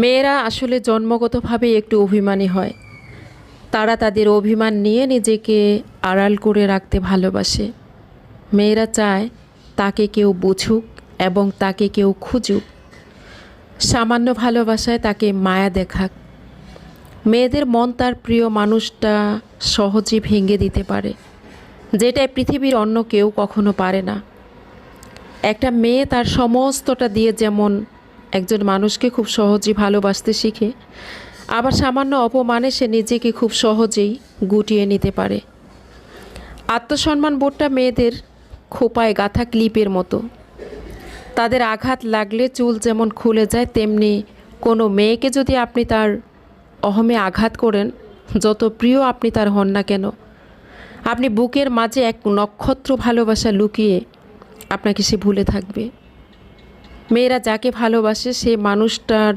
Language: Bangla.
মেয়েরা আসলে জন্মগতভাবে একটু অভিমানী হয়। তারা তাদের অভিমান নিয়ে নিজেকে আড়াল করে রাখতে ভালোবাসে। মেয়েরা চায় তাকে কেউ বুঝুক এবং তাকে কেউ খুঁজুক। সামান্য ভালোবাসায় তাকে মায়া দেখাক। মেয়েদের মন তার প্রিয় মানুষটা সহজে ভেঙে দিতে পারে যেটা পৃথিবীর অন্য কেউ কখনো পারে না। একটা মেয়ে তার সমস্তটা দিয়ে যেমন একজন মানুষকে খুব সহজেই ভালোবাসতে শিখে, আবার সামান্য অপমানে সে নিজেকে খুব সহজেই গুটিয়ে নিতে পারে। আত্মসম্মান বোধটা মেয়েদের খোপায় গাঁথা ক্লিপের মতো। তাদের আঘাত লাগলে চুল যেমন খুলে যায়, তেমনি কোনো মেয়েকে যদি আপনি তার অহমে আঘাত করেন, যত প্রিয় আপনি তার হন না কেন। আপনি বুকের মাঝে এক নক্ষত্র ভালোবাসা লুকিয়ে আপনাকে সে ভুলে থাকবে। মেয়েরা যাকে ভালোবাসে সে মানুষটার